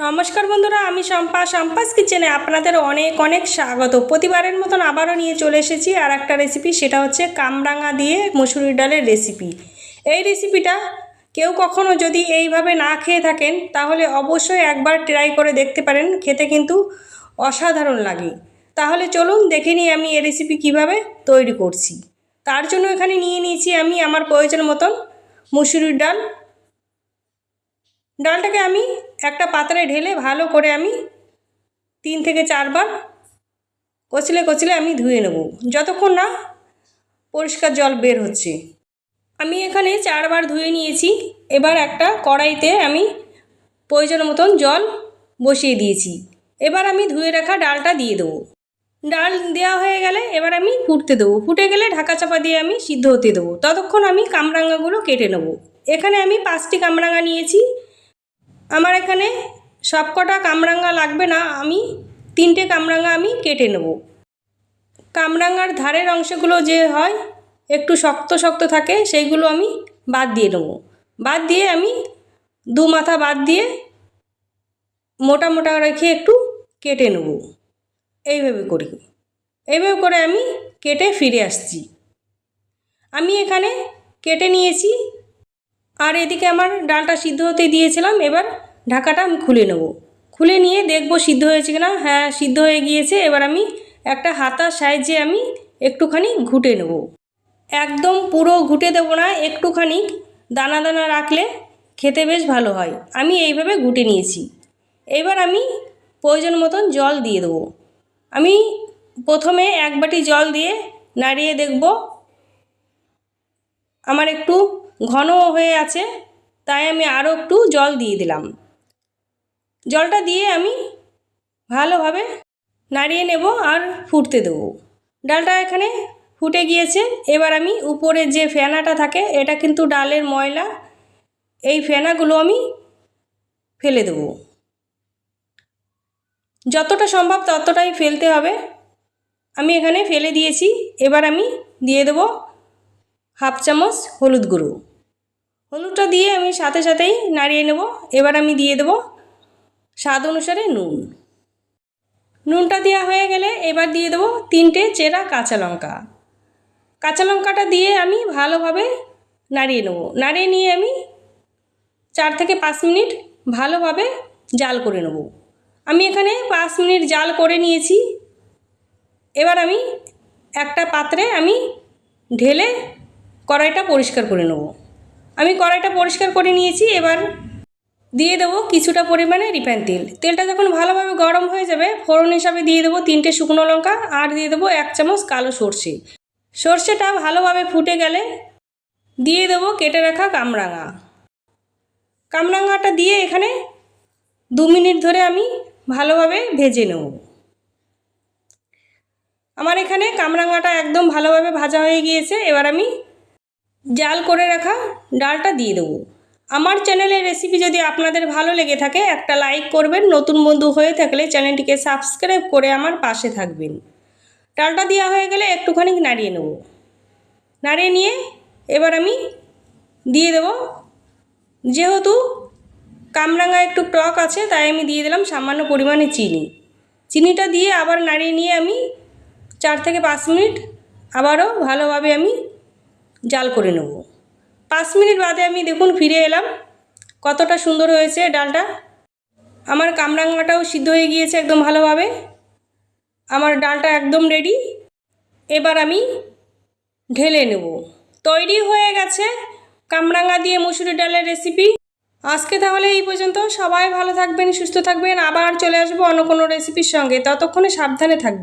নমস্কার বন্ধুরা, আমি শম্পা। শম্পাস কিচেনে আপনাদের অনেক অনেক স্বাগত। প্রতিবারের মতন আবারও নিয়ে চলে এসেছি আর একটা রেসিপি সেটা হচ্ছে কামরাঙা দিয়ে মুসুরির ডালের রেসিপি এই রেসিপিটা কেউ কখনো যদি এইভাবে না খেয়ে থাকেন, তাহলে অবশ্যই একবার ট্রাই করে দেখতে পারেন, খেতে কিন্তু অসাধারণ লাগে। তাহলে চলুন দেখে নিই আমি এই রেসিপি কীভাবে তৈরি করছি। তার জন্য এখানে নিয়ে নিয়েছি আমি আমার প্রয়োজন মতন মুসুরির ডাল ডালটাকে আমি একটা পাত্রে ঢেলে ভালো করে আমি তিন থেকে চারবার কচলে কচলে আমি ধুয়ে নেব। যতক্ষণ না পরিষ্কার জল বের হচ্ছে। আমি এখানে চারবার ধুয়ে নিয়েছি। এবার একটা কড়াইতে আমি প্রয়োজন মতন জল বসিয়ে দিয়েছি। এবার আমি ধুয়ে রাখা ডালটা দিয়ে দেবো। ডাল দেওয়া হয়ে গেলে এবার আমি ফুটতে দেবো। ফুটে গেলে ঢাকা চাপা দিয়ে আমি সিদ্ধ হতে দেবো। ততক্ষণ আমি কামরাঙাগুলো কেটে নেব। এখানে আমি পাঁচটি কামরাঙা নিয়েছি। আমার এখানে সবকটা কামরাঙ্গা লাগবে না, আমি তিনটে কামরাঙ্গা আমি কেটে নেব। কামরাঙার ধারের অংশগুলো যে হয়, একটু শক্ত শক্ত থাকে, সেইগুলো আমি বাদ দিয়ে নেব। বাদ দিয়ে আমি দু মাথা বাদ দিয়ে মোটা মোটা রেখে একটু কেটে নেব। এইভাবে করি। এইভাবে করে আমি কেটে ফিরে আসছি। আমি এখানে কেটে নিয়েছি। আর এদিকে আমার ডালটা সিদ্ধ হতে দিয়েছিলাম, এবার ঢাকাটা আমি খুলে নেব। খুলে নিয়ে দেখব সিদ্ধ হয়েছে কিনা। হ্যাঁ সিদ্ধ হয়ে গিয়েছে। এবার আমি একটা হাতার সাহায্যে আমি একটুখানি ঘুটে নেব। একদম পুরো ঘুটে দেবো না, একটুখানি দানা দানা রাখলে খেতে বেশ ভালো হয়। আমি এইভাবে ঘুটে নিয়েছি। এবার আমি প্রয়োজন মতন জল দিয়ে দেবো। আমি প্রথমে এক বাটি জল দিয়ে নাড়িয়ে দেখব। আমার একটু ঘন হয়ে আছে, তাই আমি আরও একটু জল দিয়ে দিলাম। জলটা দিয়ে আমি ভালোভাবে নাড়িয়ে নেব আর ফুটতে দেবো। ডালটা এখানে ফুটে গিয়েছে। এবার আমি উপরে যে ফেনাটা থাকে, এটা কিন্তু ডালের ময়লা। এই ফেনাগুলো আমি ফেলে দেবো। যতটা সম্ভব ততটাই ফেলতে হবে। আমি এখানে ফেলে দিয়েছি। এবার আমি দিয়ে দেবো হাফ চামচ হলুদ গুঁড়ো। হলুদটা দিয়ে আমি সাথে সাথেই নাড়িয়ে নেব। এবার আমি দিয়ে দেবো স্বাদ অনুসারে নুন। নুনটা দেওয়া হয়ে গেলে এবার দিয়ে দেবো তিনটে চেরা কাঁচা লঙ্কা। কাঁচা লঙ্কাটা দিয়ে আমি ভালোভাবে নাড়িয়ে নেব। নাড়িয়ে নিয়ে আমি চার থেকে পাঁচ মিনিট ভালোভাবে জাল করে নেব। আমি এখানে পাঁচ মিনিট জাল করে নিয়েছি। এবার আমি একটা পাত্রে আমি ঢেলে কড়াইটা পরিষ্কার করে নেব। আমি কড়াইটা পরিষ্কার করে নিয়েছি। এবার দিয়ে দেবো কিছুটা পরিমাণে রিফাইন তেল। তেলটা যখন ভালোভাবে গরম হয়ে যাবে, ফোড়ন হিসাবে দিয়ে দেবো তিনটে শুকনো লঙ্কা আর দিয়ে দেবো এক চামচ কালো সর্ষে। সর্ষেটা ভালোভাবে ফুটে গেলে দিয়ে দেবো কেটে রাখা কামরাঙা। কামরাঙাটা দিয়ে এখানে দু মিনিট ধরে আমি ভালোভাবে ভেজে নেব। আমার এখানে কামরাঙাটা একদম ভালোভাবে ভাজা হয়ে গিয়েছে। এবার আমি জাল করে রাখা ডালটা দিয়ে দেবো। আমার চ্যানেলের রেসিপি যদি আপনাদের ভালো লেগে থাকে, একটা লাইক করবেন। নতুন বন্ধু হয়ে থাকলে চ্যানেলটিকে সাবস্ক্রাইব করে আমার পাশে থাকবেন। ডালটা দেওয়া হয়ে গেলে একটুখানি নাড়িয়ে নেব। নাড়িয়ে নিয়ে এবার আমি দিয়ে দেব। যেহেতু কামরাঙা একটু টক আছে, তাই আমি দিয়ে দিলাম সামান্য পরিমাণে চিনি। চিনিটা দিয়ে আবার নাড়িয়ে নিয়ে আমি চার থেকে পাঁচ মিনিট আবারও ভালোভাবে আমি জাল করে নেব। পাঁচ মিনিট বাদে আমি দেখুন ফিরে এলাম। কতটা সুন্দর হয়েছে ডালটা। আমার কামরাঙাটাও সিদ্ধ হয়ে গিয়েছে একদম ভালোভাবে। আমার ডালটা একদম রেডি এবার আমি ঢেলে নেব। তৈরি হয়ে গেছে কামরাঙা দিয়ে মুসুরি ডালের রেসিপি আজকে তাহলে এই পর্যন্ত। সবাই ভালো থাকবেন, সুস্থ থাকবেন। আবার চলে আসব অন্য কোনো রেসিপির সঙ্গে। ততক্ষণে সাবধানে থাকবেন।